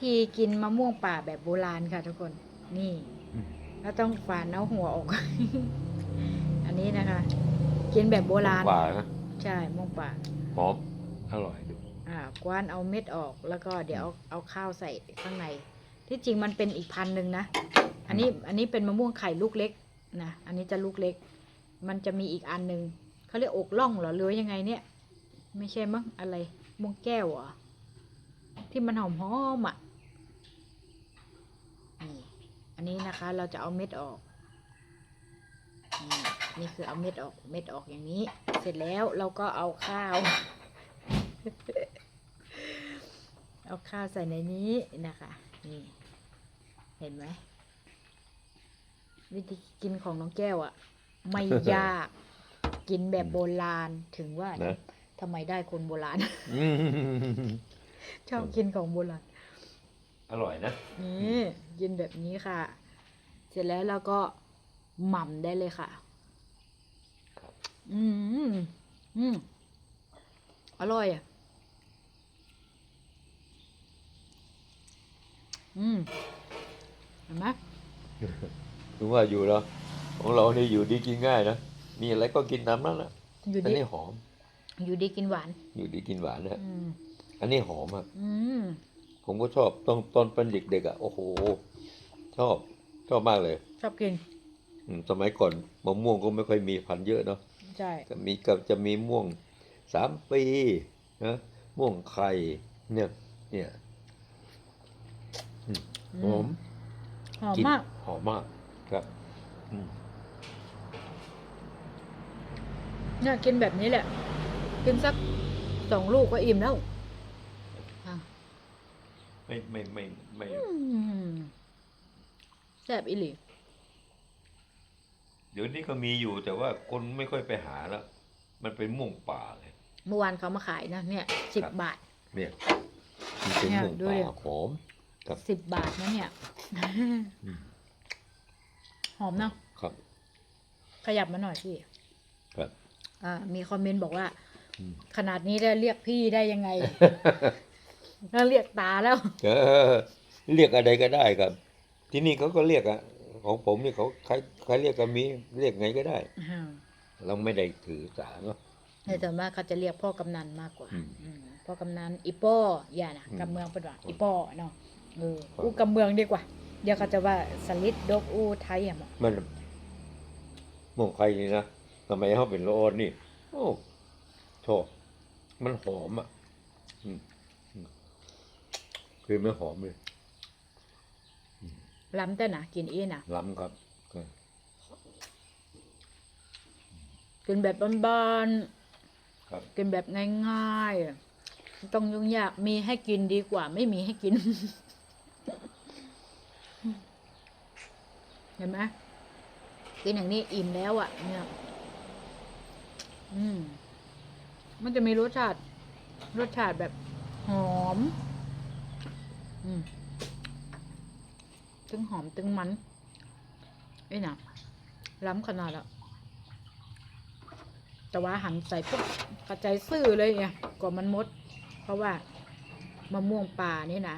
ธีกินมะม่วงป่าแบบโบราณค่ะทุกคน นี่อืมแล้วต้องฝานเอาหัวออก อันนี้นะคะ กินแบบโบราณป่านะใช่มะม่วงป่าหอมอร่อยดูอ่ากว้านเอาเม็ดออกแล้วก็เดี๋ยวเอาเอาข้าวใส่ข้างใน ที่จริงมันเป็นอีกพันหนึ่งนะอันนี้อันนี้เป็นมะม่วงไข่ลูกเล็กนะอันนี้จะลูกเล็ก มันจะมีอีกอันหนึ่งเขาเรียกอกล่องเหรอหรือว่ายังไงเนี่ย ไม่ใช่มั้งอะไรม่วงแก้วเหรอที่มันหอมหอมๆอะนี่ อันนี้นะคะเราจะเอาเม็ดออก นี่นี่คือเอาเม็ดออก เม็ดออกอย่างนี้ เสร็จแล้วเราก็เอาข้าว เอาข้าวใส่ในนี้นะคะ นี่ เห็นไหมวิธีกินของน้องแก้วอะ่ะ ไม่ยาก กินแบบโบราณถึงว่านะทำไมได้คนโบราณอืมชอบกินของโบราณ อร่อยนะนี่กินแบบนี้ค่ะ เสร็จแล้วเราก็หม่ำได้เลยค่ะครับอืมอืมอร่อยอะ อืมเห็นไหมถึงว่าอยู่แล้วของเรานี่อยู่ดีกินง่ายนะ มีอะไรก็กินตามนั้นแหละอยู่อันดีนี้หอม อยู่ดีกินหวาน อยู่ดีกินหวานนะอืมอันนี้หอมอะอืม ผมก็ชอบตอนตอนเป็นเด็กๆอะโอ้โห ชอบชอบมากเลย ชอบกินอืมสมัยก่อนมะม่วงก็ไม่ค่อยมีพันธุ์เยอะเนาะใช่จะมีก็จะมีม่วงสามปีนะม่วงไข่เนี่ย เนี่ยอืมหอมหอมกลิ่นมาก หอมมากครับอืมเนี่ยกินแบบนี้แหละ กินสักสองลูกก็อิ่มแล้วอะ ไม่ไม่ไม่ไม่อืมแซ่บอีหลีเดี๋ยวนี้ก็มีอยู่แต่ว่าคนไม่ค่อยไปหาแล้ว มันเป็นม่วงป่าเลยเมื่อวานเขามาขายนะเนี่ยสิบครับบาท เนี่ยมันเป็นเนี่ยม่วงดูป่าดิหอมครับสิบบาทนะเนี่ยอืมหอมเนาะครับ ขยับมาหน่อยพี่ครับ อ่า มีคอมเมนต์บอกว่าอืมขนาดนี้ได้เรียกพี่ได้ยังไง ถ้าเรียกตาแล้ว เออเรียกอะไรก็ได้ครับ ที่นี่เขาก็เรียกอะของผมนี่เขาใครใครเรียกก็มีเรียกไงก็ได้เราไม่ได้ถือสาเนาะในส่วนมากเขาจะเรียกพ่อกำนันมากกว่าอืมอืมพ่อกำนันอีป้ออย่านะอืม กำเมืองเป็นว่าอีป้อเนาะเออครับอู้กำเมืองดีกว่าเดี๋ยวเขาจะว่าสลิดดกอู้ไทยอะหมอมันม่วงไข่นี่นะทำไมเขาเป็นละอ่อนนี่ โอ้ชอบมันหอมอะอืมอืม คือไม่หอมเลยล้ำแต่นะกินเองนะล้ำครับก็กินแบบบ้านครับๆกินแบบง่ายๆอะไม่ต้องยุ่งยากมีให้กินดีกว่า ไม่มีให้กิน เห็นไหมกินอย่างนี้อิ่มแล้วอะ เนี่ย อืม มันจะมีรสชาติ รสชาติแบบหอมอืม ตึงหอมตึงมันไอ้น่ะล้ำขนาดแล้วแต่ว่าหันใส่ปุ๊บกระจายซื่อเลยไงกว่ามันมด เพราะว่ามะม่วงป่านี่นะ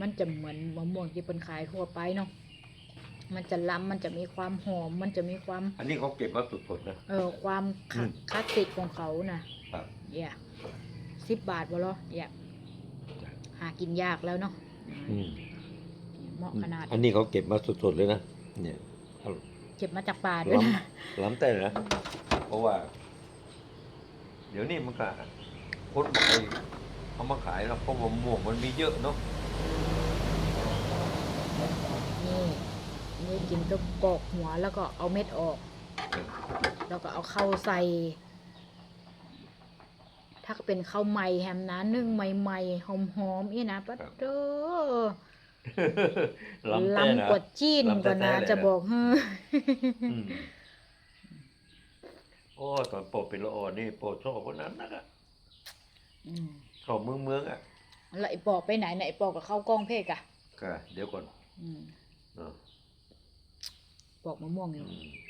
มันจะเหมือนมะม่วงที่เป็นขายทั่วไปเนาะมันจะล้ำมันจะมีความหอม มันจะมีความ อันนี้เขาเก็บมาสดๆนะ เออ ความคลาอืมคลาสสิกของเขานะครับเนี่ยสิบบาทบ่เหรอเนี่ยหากินยากแล้วเนาะ อืม เหมาะขนาด อันนี้เขาเก็บมาสดๆเลยนะ เนี่ยเก็บมาจากป่าด้วยล้นะำล้ำแต่นะ เพราะว่า เดี๋ยวนี้มันก็คนบอกไอ้เอามาขายแล้วเพราะว่าม่วงมันมีเยอะเนาะนี่นี่กินก็ปอกหัวแล้วก็เอาเม็ดออก แล้วก็เอาเข้าใส่ ถ้าเป็นข้าวใหม่แฮมนะนึ่งใหม่ๆหอมๆนี่นะปัดเด้อล้ำแต่นะลำกว่าจีนล้ำกว่านะแท้ๆเลยนะจะบอกเฮ้ออืมโอ้ตอนโปรดเป็นละอ่อนนี่โปรดชอบคนนั้นนะครับอืมชอบเมืองเมืองๆอะแล้วไอ้ปอกไปไหนเนี่ยไอ้ปอกกับข้าวกล้องเพกอะก็เดี๋ยวก่อนอืมเนาะปอกมะม่วงออืยู่ม